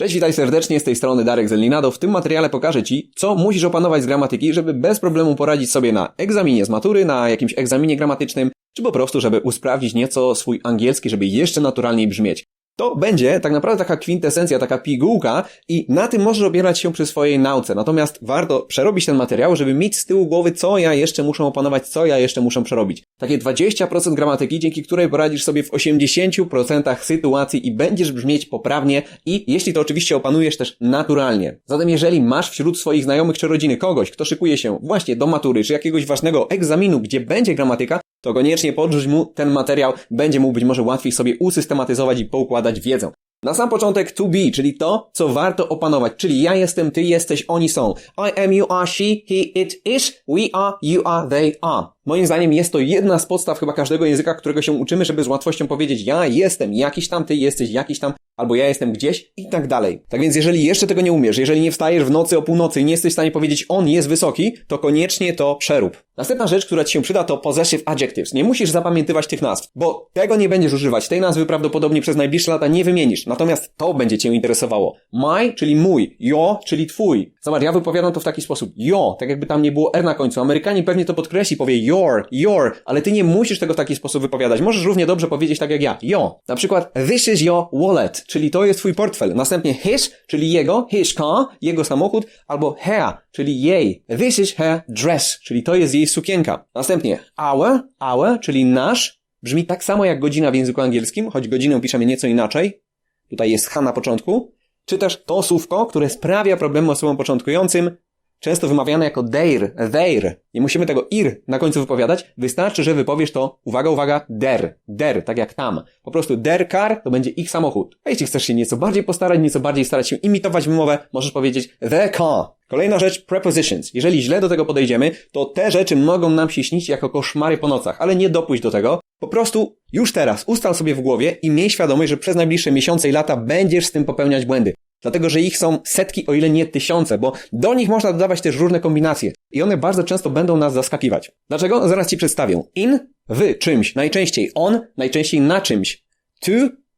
Cześć, witaj serdecznie z tej strony Darek Zelninado. W tym materiale pokażę Ci, co musisz opanować z gramatyki, żeby bez problemu poradzić sobie na egzaminie z matury, na jakimś egzaminie gramatycznym, czy po prostu, żeby usprawnić nieco swój angielski, żeby jeszcze naturalniej brzmieć. To będzie tak naprawdę taka kwintesencja, taka pigułka i na tym możesz opierać się przy swojej nauce. Natomiast warto przerobić ten materiał, żeby mieć z tyłu głowy, co ja jeszcze muszę opanować, co ja jeszcze muszę przerobić. Takie 20% gramatyki, dzięki której poradzisz sobie w 80% sytuacji i będziesz brzmieć poprawnie i jeśli to oczywiście opanujesz też naturalnie. Zatem jeżeli masz wśród swoich znajomych czy rodziny kogoś, kto szykuje się właśnie do matury czy jakiegoś ważnego egzaminu, gdzie będzie gramatyka, to koniecznie podrzuć mu ten materiał, będzie mu być może łatwiej sobie usystematyzować i poukładać wiedzę. Na sam początek to be, czyli to, co warto opanować, czyli ja jestem, ty jesteś, oni są. I am, you are, she, he, it, is, we are, you are, they are. Moim zdaniem jest to jedna z podstaw chyba każdego języka, którego się uczymy, żeby z łatwością powiedzieć ja jestem jakiś tam, ty jesteś jakiś tam, albo ja jestem gdzieś i tak dalej. Tak więc jeżeli jeszcze tego nie umiesz, jeżeli nie wstajesz w nocy o północy i nie jesteś w stanie powiedzieć on jest wysoki, to koniecznie to przerób. Następna rzecz, która ci się przyda to possessive adjectives. Nie musisz zapamiętywać tych nazw, bo tego nie będziesz używać. Tej nazwy prawdopodobnie przez najbliższe lata nie wymienisz. Natomiast to będzie cię interesowało. My, czyli mój, your, czyli twój. Zobacz, ja wypowiadam to w taki sposób. Yo, tak jakby tam nie było R na końcu. Amerykanie pewnie to podkreśli, powie your, your, ale ty nie musisz tego w taki sposób wypowiadać. Możesz równie dobrze powiedzieć tak jak ja. Yo. Na przykład, this is your wallet, czyli to jest twój portfel. Następnie his, czyli jego, his car, jego samochód, albo her, czyli jej. This is her dress, czyli to jest jej sukienka. Następnie our, our, czyli nasz, brzmi tak samo jak godzina w języku angielskim, choć godzinę piszemy nieco inaczej. Tutaj jest H na początku. Czy też to słówko, które sprawia problemy osobom początkującym, często wymawiane jako their, their. Nie musimy tego ir na końcu wypowiadać. Wystarczy, że wypowiesz to, uwaga, uwaga, der, der, tak jak tam. Po prostu der car to będzie ich samochód. A jeśli chcesz się nieco bardziej postarać, nieco bardziej starać się imitować wymowę, możesz powiedzieć the car. Kolejna rzecz, prepositions. Jeżeli źle do tego podejdziemy, to te rzeczy mogą nam się śnić jako koszmary po nocach, ale nie dopuść do tego. Po prostu już teraz ustal sobie w głowie i miej świadomość, że przez najbliższe miesiące i lata będziesz z tym popełniać błędy. Dlatego, że ich są setki, o ile nie tysiące, bo do nich można dodawać też różne kombinacje i one bardzo często będą nas zaskakiwać. Dlaczego? Zaraz Ci przedstawię. In, w czymś, najczęściej on, najczęściej na czymś. To,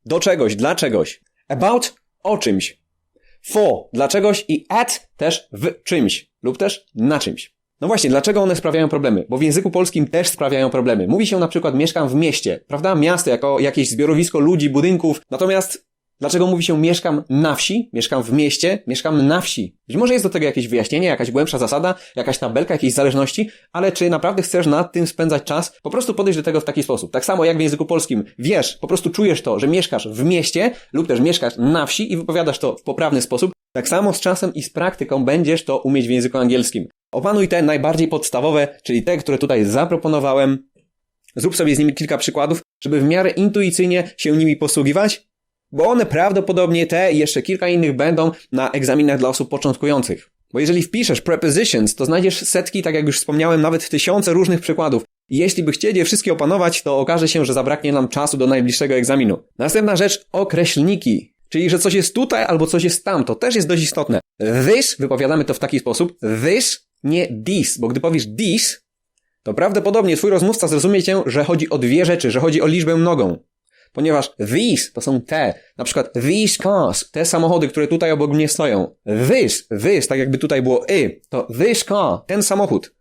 do czegoś, dla czegoś. About, o czymś. For, dla czegoś i at, też w czymś lub też na czymś. No właśnie, dlaczego one sprawiają problemy? Bo w języku polskim też sprawiają problemy. Mówi się na przykład mieszkam w mieście, prawda? Miasto jako jakieś zbiorowisko ludzi, budynków. Natomiast Dlaczego mówi się mieszkam na wsi, mieszkam w mieście, mieszkam na wsi? Być może jest do tego jakieś wyjaśnienie, jakaś głębsza zasada, jakaś tabelka, jakieś zależności, ale czy naprawdę chcesz nad tym spędzać czas? Po prostu podejść do tego w taki sposób. Tak samo jak w języku polskim. Wiesz, po prostu czujesz to, że mieszkasz w mieście lub też mieszkasz na wsi i wypowiadasz to w poprawny sposób. Tak samo z czasem i z praktyką będziesz to umieć w języku angielskim. Opanuj te najbardziej podstawowe, czyli te, które tutaj zaproponowałem. Zrób sobie z nimi kilka przykładów, żeby w miarę intuicyjnie się nimi posługiwać bo one prawdopodobnie te i jeszcze kilka innych będą na egzaminach dla osób początkujących. Bo jeżeli wpiszesz prepositions, to znajdziesz setki, tak jak już wspomniałem, nawet tysiące różnych przykładów. I jeśli by chcieli je wszystkie opanować, to okaże się, że zabraknie nam czasu do najbliższego egzaminu. Następna rzecz, określniki. Czyli, że coś jest tutaj albo coś jest tam, to też jest dość istotne. This, wypowiadamy to w taki sposób, this, nie this, bo gdy powiesz this, to prawdopodobnie twój rozmówca zrozumie cię, że chodzi o dwie rzeczy, że chodzi o liczbę mnogą ponieważ these to są te, na przykład these cars, te samochody, które tutaj obok mnie stoją. This, this, tak jakby tutaj było y, to this car, ten samochód.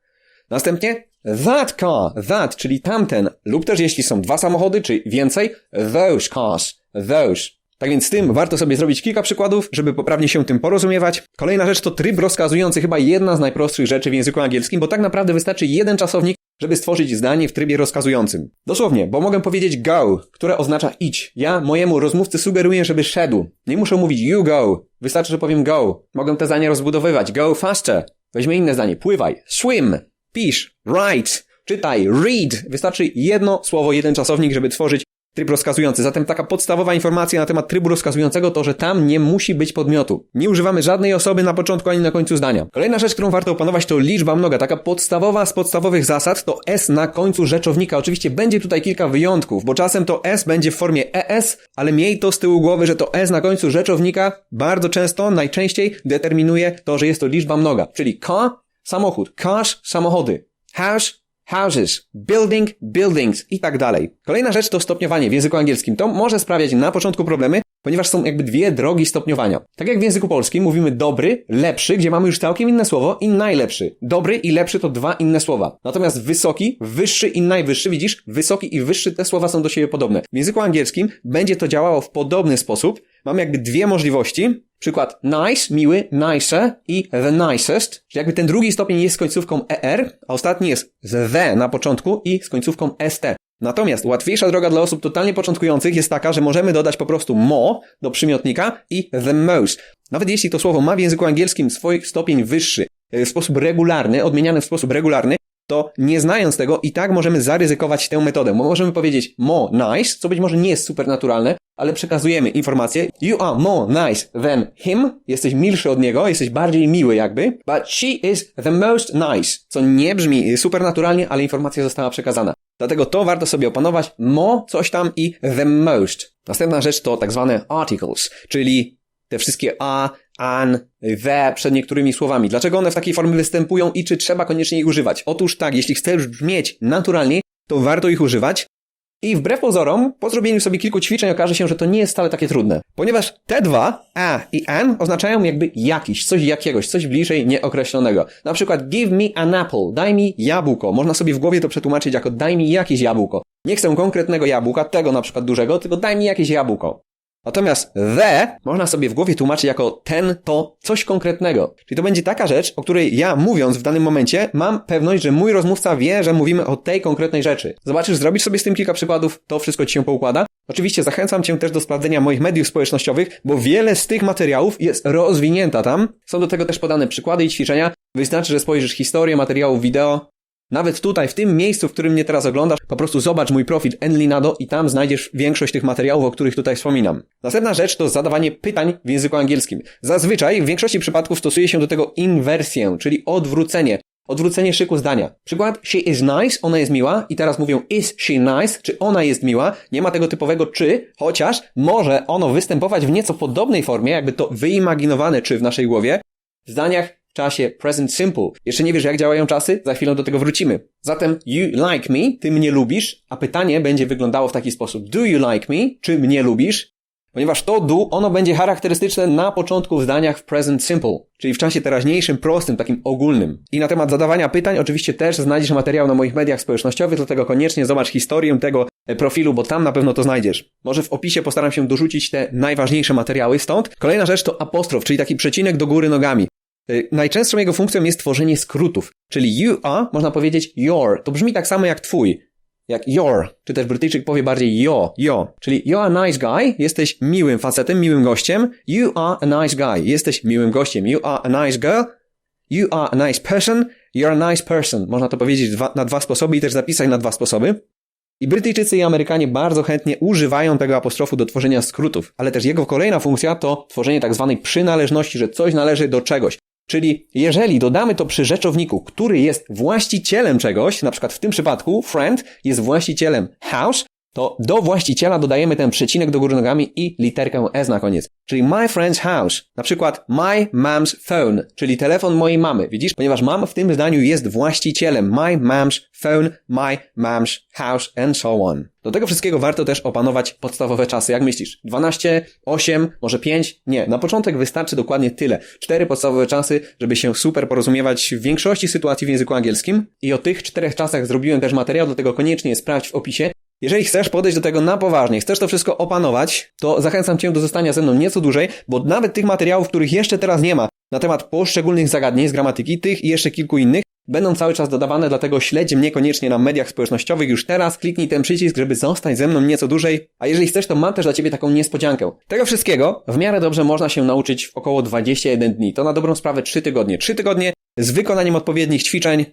Następnie that car, that, czyli tamten, lub też jeśli są dwa samochody, czy więcej, those cars, those. Tak więc z tym warto sobie zrobić kilka przykładów, żeby poprawnie się tym porozumiewać. Kolejna rzecz to tryb rozkazujący, chyba jedna z najprostszych rzeczy w języku angielskim, bo tak naprawdę wystarczy jeden czasownik, żeby stworzyć zdanie w trybie rozkazującym. Dosłownie, bo mogę powiedzieć go, które oznacza idź. Ja mojemu rozmówcy sugeruję, żeby szedł. Nie muszę mówić you go. Wystarczy, że powiem go. Mogę te zdania rozbudowywać. Go faster. Weźmy inne zdanie. Pływaj. Swim. Pisz. Write. Czytaj. Read. Wystarczy jedno słowo, jeden czasownik, żeby tworzyć Tryb rozkazujący. Zatem taka podstawowa informacja na temat trybu rozkazującego to, że tam nie musi być podmiotu. Nie używamy żadnej osoby na początku ani na końcu zdania. Kolejna rzecz, którą warto opanować to liczba mnoga. Taka podstawowa z podstawowych zasad to S na końcu rzeczownika. Oczywiście będzie tutaj kilka wyjątków, bo czasem to S będzie w formie ES, ale miej to z tyłu głowy, że to S na końcu rzeczownika bardzo często, najczęściej determinuje to, że jest to liczba mnoga. Czyli car, samochód, cars, samochody, house, houses, building, buildings i tak dalej. Kolejna rzecz to stopniowanie w języku angielskim. To może sprawiać na początku problemy, ponieważ są jakby dwie drogi stopniowania. Tak jak w języku polskim mówimy dobry, lepszy, gdzie mamy już całkiem inne słowo i najlepszy. Dobry i lepszy to dwa inne słowa. Natomiast wysoki, wyższy i najwyższy, widzisz, wysoki i wyższy te słowa są do siebie podobne. W języku angielskim będzie to działało w podobny sposób. Mamy jakby dwie możliwości. Przykład nice, miły, nicer i the nicest. Czyli jakby ten drugi stopień jest z końcówką er, a ostatni jest z the na początku i z końcówką st. Natomiast łatwiejsza droga dla osób totalnie początkujących jest taka, że możemy dodać po prostu mo do przymiotnika i the most. Nawet jeśli to słowo ma w języku angielskim swój stopień wyższy, w sposób regularny, odmieniany w sposób regularny, to nie znając tego i tak możemy zaryzykować tę metodę, bo możemy powiedzieć more nice, co być może nie jest super naturalne, ale przekazujemy informację you are more nice than him, jesteś milszy od niego, jesteś bardziej miły jakby, but she is the most nice, co nie brzmi super naturalnie, ale informacja została przekazana. Dlatego to warto sobie opanować, mo, coś tam i the most. Następna rzecz to tak zwane articles, czyli te wszystkie a, an, the przed niektórymi słowami. Dlaczego one w takiej formie występują i czy trzeba koniecznie ich używać? Otóż tak, jeśli chcesz brzmieć naturalnie, to warto ich używać. I wbrew pozorom, po zrobieniu sobie kilku ćwiczeń okaże się, że to nie jest wcale takie trudne. Ponieważ te dwa, a i an, oznaczają jakby jakiś, coś jakiegoś, coś bliżej nieokreślonego. Na przykład give me an apple, daj mi jabłko. Można sobie w głowie to przetłumaczyć jako daj mi jakieś jabłko. Nie chcę konkretnego jabłka, tego na przykład dużego, tylko daj mi jakieś jabłko. Natomiast the można sobie w głowie tłumaczyć jako ten, to, coś konkretnego. Czyli to będzie taka rzecz, o której ja mówiąc w danym momencie, mam pewność, że mój rozmówca wie, że mówimy o tej konkretnej rzeczy. Zobaczysz, zrobisz sobie z tym kilka przykładów, to wszystko ci się poukłada. Oczywiście zachęcam cię też do sprawdzenia moich mediów społecznościowych, bo wiele z tych materiałów jest rozwinięta tam. Są do tego też podane przykłady i ćwiczenia. Wystarczy, że spojrzysz historię materiałów wideo, nawet tutaj, w tym miejscu, w którym mnie teraz oglądasz, po prostu zobacz mój profil Enlinado i tam znajdziesz większość tych materiałów, o których tutaj wspominam. Następna rzecz to zadawanie pytań w języku angielskim. Zazwyczaj w większości przypadków stosuje się do tego inwersję, czyli odwrócenie. Odwrócenie szyku zdania. Przykład, she is nice, ona jest miła i teraz mówią is she nice, czy ona jest miła. Nie ma tego typowego czy, chociaż może ono występować w nieco podobnej formie, jakby to wyimaginowane czy w naszej głowie, w zdaniach czasie present simple. Jeszcze nie wiesz, jak działają czasy? Za chwilę do tego wrócimy. Zatem you like me, ty mnie lubisz, a pytanie będzie wyglądało w taki sposób. Do you like me? Czy mnie lubisz? Ponieważ to do, ono będzie charakterystyczne na początku w zdaniach w present simple, czyli w czasie teraźniejszym, prostym, takim ogólnym. I na temat zadawania pytań oczywiście też znajdziesz materiał na moich mediach społecznościowych, dlatego koniecznie zobacz historię tego profilu, bo tam na pewno to znajdziesz. Może w opisie postaram się dorzucić te najważniejsze materiały stąd. Kolejna rzecz to apostrof, czyli taki przecinek do góry nogami. Najczęstszą jego funkcją jest tworzenie skrótów, czyli you are, można powiedzieć your. To brzmi tak samo jak twój, jak your, czy też Brytyjczyk powie bardziej yo, yo. Czyli you are a nice guy, jesteś miłym facetem, miłym gościem. You are a nice guy, jesteś miłym gościem. You are a nice girl, you are a nice person, you're a nice person. Można to powiedzieć dwa, na dwa sposoby i też zapisać na dwa sposoby. I Brytyjczycy i Amerykanie bardzo chętnie używają tego apostrofu do tworzenia skrótów, ale też jego kolejna funkcja to tworzenie tak zwanej przynależności, że coś należy do czegoś. Czyli jeżeli dodamy to przy rzeczowniku, który jest właścicielem czegoś, na przykład w tym przypadku friend jest właścicielem house, to do właściciela dodajemy ten przecinek do góry nogami i literkę S na koniec. Czyli my friend's house. Na przykład my mom's phone, czyli telefon mojej mamy. Widzisz? Ponieważ mam w tym zdaniu jest właścicielem. My mom's phone, my mom's house and so on. Do tego wszystkiego warto też opanować podstawowe czasy. Jak myślisz? 12, 8, może 5? Nie. Na początek wystarczy dokładnie tyle. Cztery podstawowe czasy, żeby się super porozumiewać w większości sytuacji w języku angielskim. I o tych czterech czasach zrobiłem też materiał, dlatego koniecznie sprawdź w opisie. Jeżeli chcesz podejść do tego na poważnie, chcesz to wszystko opanować, to zachęcam Cię do zostania ze mną nieco dłużej, bo nawet tych materiałów, których jeszcze teraz nie ma, na temat poszczególnych zagadnień z gramatyki, tych i jeszcze kilku innych, będą cały czas dodawane, dlatego śledź mnie koniecznie na mediach społecznościowych już teraz, kliknij ten przycisk, żeby zostać ze mną nieco dłużej, a jeżeli chcesz, to mam też dla Ciebie taką niespodziankę. Tego wszystkiego w miarę dobrze można się nauczyć w około 21 dni, to na dobrą sprawę 3 tygodnie. 3 tygodnie z wykonaniem odpowiednich ćwiczeń,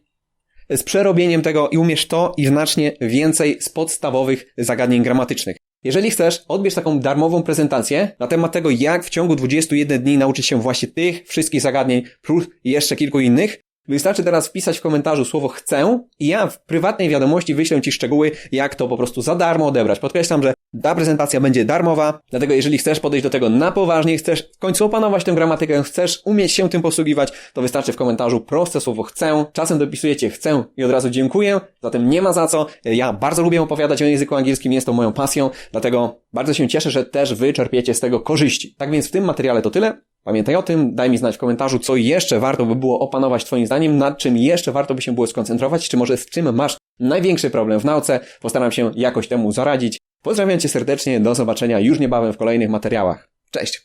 z przerobieniem tego i umiesz to i znacznie więcej z podstawowych zagadnień gramatycznych. Jeżeli chcesz, odbierz taką darmową prezentację na temat tego, jak w ciągu 21 dni nauczyć się właśnie tych wszystkich zagadnień, plus jeszcze kilku innych. Wystarczy teraz wpisać w komentarzu słowo chcę i ja w prywatnej wiadomości wyślę Ci szczegóły, jak to po prostu za darmo odebrać. Podkreślam, że Ta prezentacja będzie darmowa, dlatego jeżeli chcesz podejść do tego na poważnie, chcesz w końcu opanować tę gramatykę, chcesz umieć się tym posługiwać, to wystarczy w komentarzu proste słowo chcę. Czasem dopisujecie chcę i od razu dziękuję, zatem nie ma za co. Ja bardzo lubię opowiadać o języku angielskim, jest to moją pasją, dlatego bardzo się cieszę, że też wy czerpiecie z tego korzyści. Tak więc w tym materiale to tyle. Pamiętaj o tym, daj mi znać w komentarzu, co jeszcze warto by było opanować Twoim zdaniem, nad czym jeszcze warto by się było skoncentrować, czy może z czym masz największy problem w nauce. Postaram się jakoś temu zaradzić. Pozdrawiam Cię serdecznie, do zobaczenia już niebawem w kolejnych materiałach. Cześć!